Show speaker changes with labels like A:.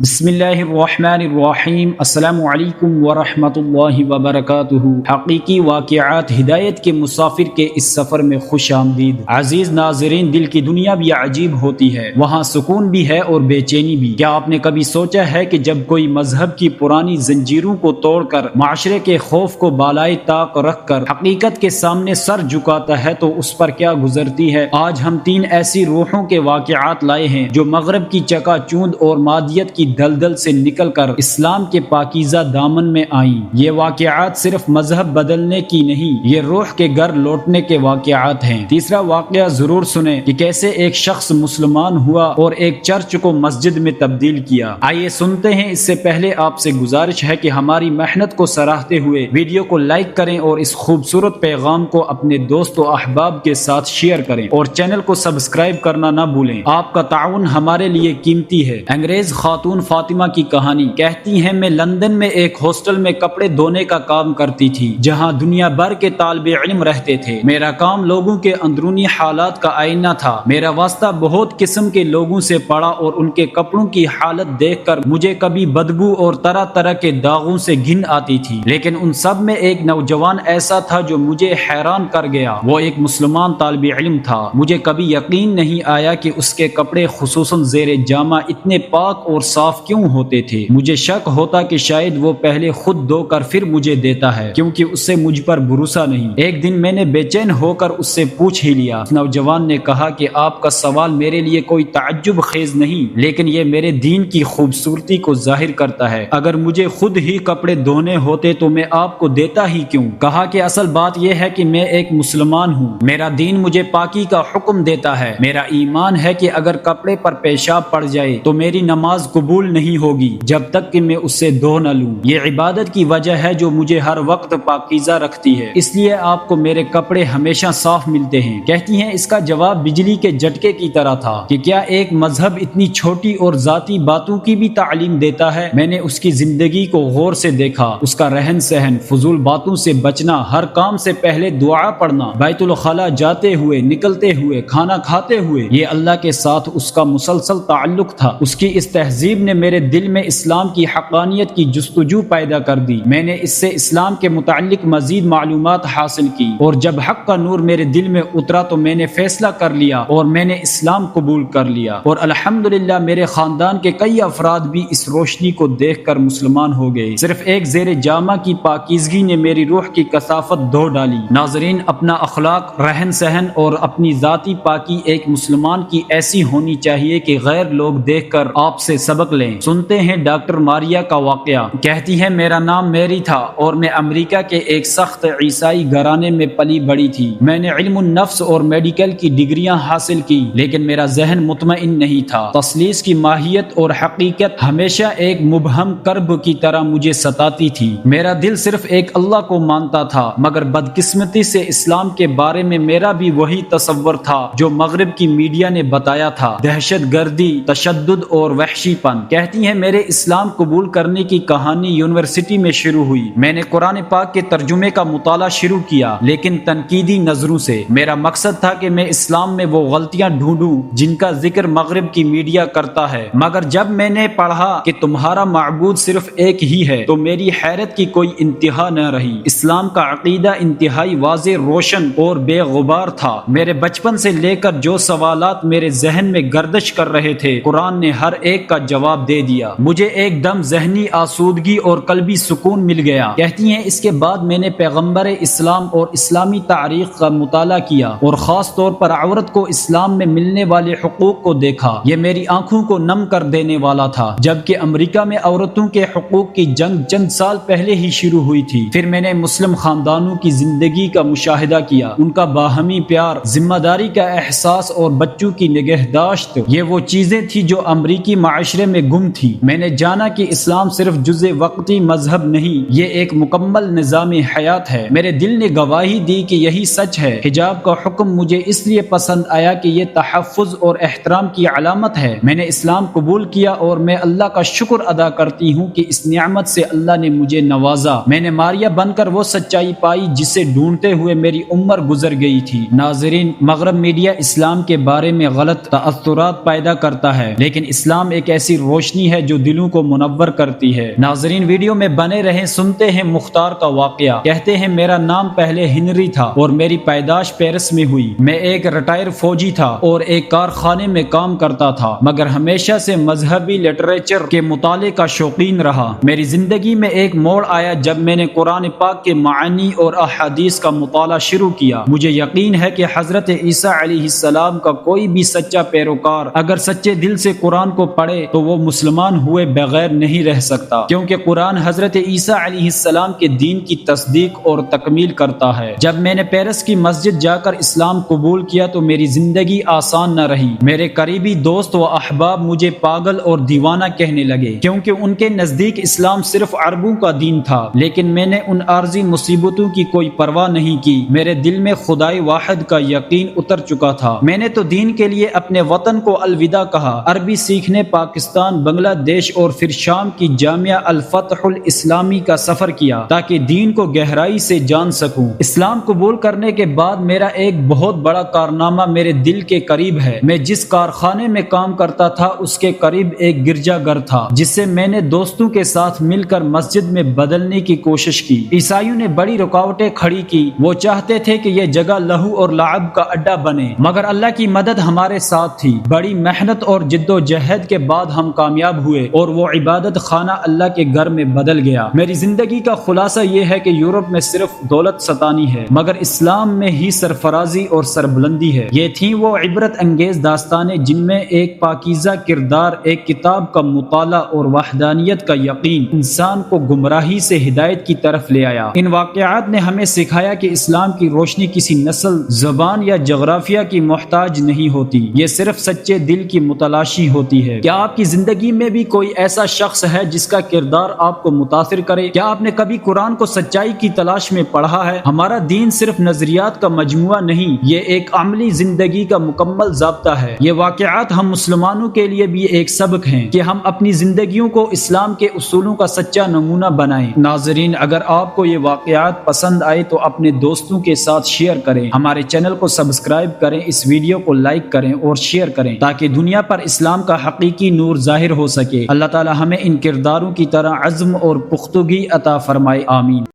A: بسم اللہ الرحمن الرحیم۔ السلام علیکم ورحمۃ اللہ وبرکاتہ۔ حقیقی واقعات، ہدایت کے مسافر کے اس سفر میں خوش آمدید۔ عزیز ناظرین، دل کی دنیا بھی عجیب ہوتی ہے۔ وہاں سکون بھی ہے اور بے چینی بھی۔ کیا آپ نے کبھی سوچا ہے کہ جب کوئی مذہب کی پرانی زنجیروں کو توڑ کر معاشرے کے خوف کو بالائے طاق رکھ کر حقیقت کے سامنے سر جھکاتا ہے تو اس پر کیا گزرتی ہے؟ آج ہم تین ایسی روحوں کے واقعات لائے ہیں جو مغرب کی چکا چوند اور مادیت کی دلدل سے نکل کر اسلام کے پاکیزہ دامن میں آئیں۔ یہ واقعات صرف مذہب بدلنے کی نہیں، یہ روح کے گھر لوٹنے کے واقعات ہیں۔ تیسرا واقعہ ضرور سنیں کہ کیسے ایک شخص مسلمان ہوا اور ایک چرچ کو مسجد میں تبدیل کیا۔ آئیے سنتے ہیں، اس سے پہلے آپ سے گزارش ہے کہ ہماری محنت کو سراہتے ہوئے ویڈیو کو لائک کریں اور اس خوبصورت پیغام کو اپنے دوست و احباب کے ساتھ شیئر کریں۔ اور چینل کو سبسکرائب کرنا نہ بھولیں۔ آپ کا تعاون ہمارے لیے قیمتی ہے۔ انگریز خاتون فاطمہ کی کہانی کہتی ہیں، میں لندن میں ایک ہاسٹل میں کپڑے دھونے کا کام کرتی تھی، جہاں دنیا بھر کے طالب علم رہتے تھے۔ میرا کام لوگوں کے اندرونی حالات کا آئینہ تھا۔ میرا واسطہ بہت قسم کے لوگوں سے پڑا اور ان کے کپڑوں کی حالت دیکھ کر مجھے کبھی بدبو اور طرح طرح کے داغوں سے گھن آتی تھی۔ لیکن ان سب میں ایک نوجوان ایسا تھا جو مجھے حیران کر گیا۔ وہ ایک مسلمان طالب علم تھا۔ مجھے کبھی یقین نہیں آیا کہ اس کے کپڑے خصوصاً زیر جامع اتنے پاک اور صاف صاف کیوں ہوتے تھے؟ مجھے شک ہوتا کہ شاید وہ پہلے خود دو کر پھر مجھے دیتا ہے، کیونکہ اس سے مجھ پر بھروسہ نہیں۔ ایک دن میں نے بے چین ہو کر اس سے پوچھ ہی لیا۔ نوجوان نے کہا کہ آپ کا سوال میرے لیے کوئی تعجب خیز نہیں، لیکن یہ میرے دین کی خوبصورتی کو ظاہر کرتا ہے۔ اگر مجھے خود ہی کپڑے دھونے ہوتے تو میں آپ کو دیتا ہی کیوں؟ کہا کہ اصل بات یہ ہے کہ میں ایک مسلمان ہوں۔ میرا دین مجھے پاکی کا حکم دیتا ہے۔ میرا ایمان ہے کہ اگر کپڑے پر پیشاب پڑ جائے تو میری نماز قبول نہیں ہوگی، جب تک کہ میں اس سے دو نہ لوں۔ یہ عبادت کی وجہ ہے جو مجھے ہر وقت پاکیزہ رکھتی ہے۔ اس لیے آپ کو میرے کپڑے ہمیشہ صاف ملتے ہیں۔ کہتی ہیں، اس کا جواب بجلی کے جٹکے کی طرح تھا کہ کیا ایک مذہب اتنی چھوٹی اور ذاتی باتوں کی بھی تعلیم دیتا ہے؟ میں نے اس کی زندگی کو غور سے دیکھا۔ اس کا رہن سہن، فضول باتوں سے بچنا، ہر کام سے پہلے دعا پڑھنا، بیت الخلا جاتے ہوئے، نکلتے ہوئے، کھانا کھاتے ہوئے، یہ اللہ کے ساتھ اس کا مسلسل تعلق تھا۔ اس کی اس تہذیب نے میرے دل میں اسلام کی حقانیت کی جستجو پیدا کر دی۔ میں نے اس سے اسلام کے متعلق مزید معلومات حاصل کی۔ اور جب حق کا نور میرے دل میں اترا تو میں نے فیصلہ کر لیا اور میں نے اسلام قبول کر لیا۔ اور الحمدللہ میرے خاندان کے کئی افراد بھی اس روشنی کو دیکھ کر مسلمان ہو گئے۔ صرف ایک زیر جامع کی پاکیزگی نے میری روح کی کثافت دھو ڈالی۔ ناظرین، اپنا اخلاق، رہن سہن اور اپنی ذاتی پاکی ایک مسلمان کی ایسی ہونی چاہیے کہ غیر لوگ دیکھ کر آپ سے سبق لیں۔ سنتے ہیں ڈاکٹر ماریا کا واقعہ۔ کہتی ہے، میرا نام میری تھا اور میں امریکہ کے ایک سخت عیسائی گھرانے میں پلی بڑی تھی۔ میں نے علم النفس اور میڈیکل کی ڈگریاں حاصل کی، لیکن میرا ذہن مطمئن نہیں تھا۔ تسلیس کی ماہیت اور حقیقت ہمیشہ ایک مبہم کرب کی طرح مجھے ستاتی تھی۔ میرا دل صرف ایک اللہ کو مانتا تھا، مگر بدقسمتی سے اسلام کے بارے میں میرا بھی وہی تصور تھا جو مغرب کی میڈیا نے بتایا تھا۔ دہشت گردی، تشدد اور وحشی پن۔ کہتی ہیں، میرے اسلام قبول کرنے کی کہانی یونیورسٹی میں شروع ہوئی۔ میں نے قرآن پاک کے ترجمے کا مطالعہ شروع کیا، لیکن تنقیدی نظروں سے۔ میرا مقصد تھا کہ میں اسلام میں وہ غلطیاں ڈھونڈوں جن کا ذکر مغرب کی میڈیا کرتا ہے۔ مگر جب میں نے پڑھا کہ تمہارا معبود صرف ایک ہی ہے، تو میری حیرت کی کوئی انتہا نہ رہی۔ اسلام کا عقیدہ انتہائی واضح، روشن اور بے غبار تھا۔ میرے بچپن سے لے کر جو سوالات میرے ذہن میں گردش کر رہے تھے، قرآن نے ہر ایک کا جواب دے دیا۔ مجھے ایک دم ذہنی آسودگی اور قلبی سکون مل گیا۔ کہتی ہیں، اس کے بعد میں نے پیغمبر اسلام اور اسلامی تاریخ کا مطالعہ کیا اور خاص طور پر عورت کو اسلام میں ملنے والے حقوق کو دیکھا۔ یہ میری آنکھوں کو نم کر دینے والا تھا، جبکہ امریکہ میں عورتوں کے حقوق کی جنگ چند سال پہلے ہی شروع ہوئی تھی۔ پھر میں نے مسلم خاندانوں کی زندگی کا مشاہدہ کیا۔ ان کا باہمی پیار، ذمہ داری کا احساس اور بچوں کی نگہداشت، یہ وہ چیزیں تھی جو امریکی معاشرے میں گم تھی۔ میں نے جانا کہ اسلام صرف جز وقتی مذہب نہیں، یہ ایک مکمل نظام حیات ہے۔ میرے دل نے گواہی دی کہ یہی سچ ہے۔ حجاب کا حکم مجھے اس لیے پسند آیا کہ یہ تحفظ اور احترام کی علامت ہے۔ میں نے اسلام قبول کیا اور میں اللہ کا شکر ادا کرتی ہوں کہ اس نعمت سے اللہ نے مجھے نوازا۔ میں نے ماریا بن کر وہ سچائی پائی جسے ڈھونڈتے ہوئے میری عمر گزر گئی تھی۔ ناظرین، مغرب میڈیا اسلام کے بارے میں غلط تاثرات پیدا کرتا ہے، لیکن اسلام ایک ایسی روشنی ہے جو دلوں کو منور کرتی ہے۔ ناظرین، ویڈیو میں بنے رہیں، سنتے ہیں مختار کا واقعہ۔ کہتے ہیں، میرا نام پہلے ہنری تھا اور میری پیدائش پیرس میں ہوئی۔ میں ایک ریٹائر فوجی تھا اور ایک کارخانے میں کام کرتا تھا، مگر ہمیشہ سے مذہبی لٹریچر کے مطالعے کا شوقین رہا۔ میری زندگی میں ایک موڑ آیا جب میں نے قرآن پاک کے معنی اور احادیث کا مطالعہ شروع کیا۔ مجھے یقین ہے کہ حضرت عیسیٰ علیہ السلام کا کوئی بھی سچا پیروکار، اگر سچے دل سے قرآن کو پڑھے تو وہ مسلمان ہوئے بغیر نہیں رہ سکتا، کیونکہ قرآن حضرت عیسیٰ علیہ السلام کے دین کی تصدیق اور تکمیل کرتا ہے۔ جب میں نے پیرس کی مسجد جا کر اسلام قبول کیا تو میری زندگی آسان نہ رہی۔ میرے قریبی دوست و احباب مجھے پاگل اور دیوانہ کہنے لگے، کیونکہ ان کے نزدیک اسلام صرف عربوں کا دین تھا۔ لیکن میں نے ان عارضی مصیبتوں کی کوئی پرواہ نہیں کی۔ میرے دل میں خدائی واحد کا یقین اتر چکا تھا۔ میں نے تو دین کے لیے اپنے وطن کو الوداع کہا۔ عربی سیکھنے پاکستان بنگلہ دیش اور پھر شام کی جامعہ الفتح الاسلامی کا سفر کیا تاکہ دین کو گہرائی سے جان سکوں۔ اسلام قبول کرنے کے بعد میرا ایک بہت بڑا کارنامہ میرے دل کے قریب ہے۔ میں جس کارخانے میں کام کرتا تھا، اس کے قریب ایک گرجا گھر تھا، جس سے میں نے دوستوں کے ساتھ مل کر مسجد میں بدلنے کی کوشش کی۔ عیسائیوں نے بڑی رکاوٹیں کھڑی کی۔ وہ چاہتے تھے کہ یہ جگہ لہو اور لعب کا اڈا بنے۔ مگر اللہ کی مدد ہمارے ساتھ تھی۔ بڑی محنت اور جد و جہد کے بعد ہم کامیاب ہوئے اور وہ عبادت خانہ اللہ کے گھر میں بدل گیا۔ میری زندگی کا خلاصہ یہ ہے کہ یورپ میں صرف دولت ستانی ہے، مگر اسلام میں ہی سرفرازی اور سربلندی ہے۔ یہ تھی وہ عبرت انگیز داستانیں جن میں ایک پاکیزہ کردار، ایک کتاب کا مطالعہ اور وحدانیت کا یقین انسان کو گمراہی سے ہدایت کی طرف لے آیا۔ ان واقعات نے ہمیں سکھایا کہ اسلام کی روشنی کسی نسل، زبان یا جغرافیہ کی محتاج نہیں ہوتی۔ یہ صرف سچے دل کی متلاشی ہوتی ہے۔ کیا آپ کی زندگی میں بھی کوئی ایسا شخص ہے جس کا کردار آپ کو متاثر کرے؟ کیا آپ نے کبھی قرآن کو سچائی کی تلاش میں پڑھا ہے؟ ہمارا دین صرف نظریات کا مجموعہ نہیں، یہ ایک عملی زندگی کا مکمل ضابطہ ہے۔ یہ واقعات ہم مسلمانوں کے لیے بھی ایک سبق ہیں کہ ہم اپنی زندگیوں کو اسلام کے اصولوں کا سچا نمونہ بنائیں۔ ناظرین، اگر آپ کو یہ واقعات پسند آئے تو اپنے دوستوں کے ساتھ شیئر کریں۔ ہمارے چینل کو سبسکرائب کریں، اس ویڈیو کو لائک کریں اور شیئر کریں تاکہ دنیا پر اسلام کا حقیقی نور ظاہر ہو سکے۔ اللہ تعالی ہمیں ان کرداروں کی طرح عزم اور پختگی عطا فرمائے، آمین۔